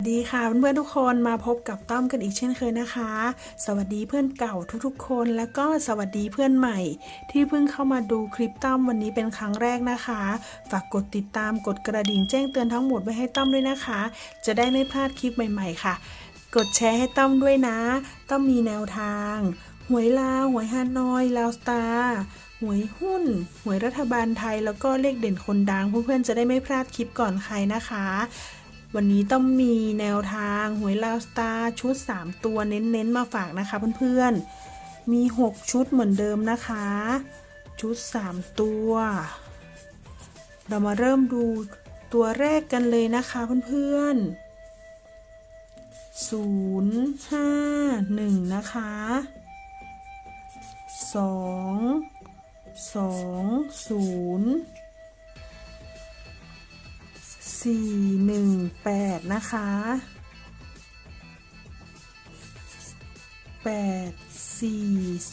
ดีค่ะเพื่อนๆทุกคนมาพบกับต้อมกันอีกเช่นเคยนะคะ สวัสดีเพื่อนเก่าทุกๆ คนแล้วก็สวัสดีเพื่อนใหม่ ที่เพิ่งเข้ามาดูคลิปต้อมวันนี้เป็นครั้งแรกนะคะ ฝากกดติดตามกดกระดิ่งแจ้งเตือนทั้งหมดไว้ให้ต้อมด้วยนะคะ จะได้ไม่พลาดคลิปใหม่ ๆ ค่ะ กดแชร์ให้ต้อมด้วยนะ ต้อมมีแนวทางหวยลาวหวยฮานอยลาวสตาร์หวยหุ้น หวยรัฐบาลไทยแล้วก็เลขเด่นคนดังเพื่อนๆจะได้ไม่พลาดคลิปก่อนใครนะคะ วันนี้ต้องมีแนวทางหวยลาวสตาร์ชุด 3 ตัวเน้นๆมาฝากนะคะเพื่อนๆ มี 6 ชุดเหมือนเดิมนะคะ ชุด 3 ตัว เรามาเริ่มดูตัวแรกกันเลยนะคะเพื่อนๆ0 5 1นะคะ2 2 0 สี่หนึ่งแปดนะคะแปดสี่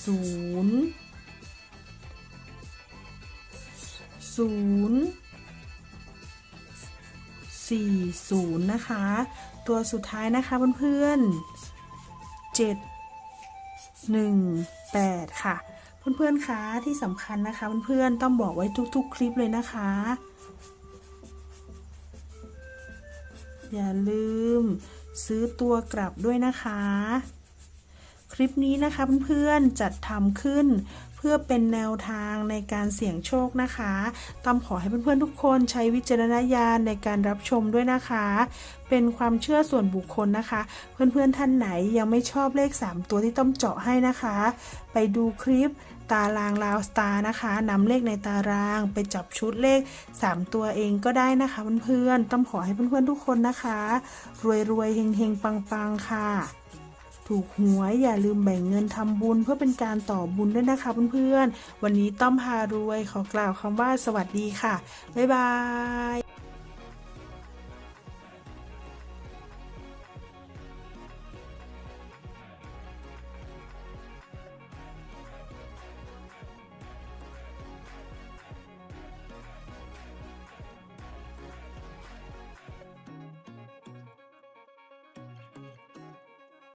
ศูนย์ศูนย์สี่ศูนย์นะคะ ตัวสุดท้ายนะคะเพื่อนๆเจ็ดหนึ่งแปดค่ะเพื่อนๆคะที่สำคัญนะคะเพื่อนๆต้องบอกไว้ทุกๆ คลิปเลยนะคะ อย่าลืมซื้อตัวกลับด้วยนะคะ คลิปนี้นะคะเพื่อนๆจัดทำขึ้น เพื่อเป็นแนวทางในการเสี่ยงโชคนะคะต้อมขอให้เพื่อนๆทุกคนใช้วิจารณญาณในการรับชมด้วยนะคะ เป็นความเชื่อส่วนบุคคลนะคะ เพื่อนๆท่านไหนยังไม่ชอบเลข 3 ตัวที่ต้อมเจาะให้นะคะ ไปดูคลิป ตารางลาวสตาร์นะคะนำเลขในตารางไปจับชุดเลข 3 ตัวเองก็ได้นะคะเพื่อนๆต้อมขอให้เพื่อนๆทุกคนนะคะ รวยๆเฮงๆปังๆ ค่ะ ถูกหวยอย่าลืมแบ่งเงินทำบุญเพื่อเป็นการต่อบุญด้วยนะคะเพื่อนๆวันนี้ต้อมพารวยขอกล่าวคำว่าสวัสดีค่ะ บ๊ายบาย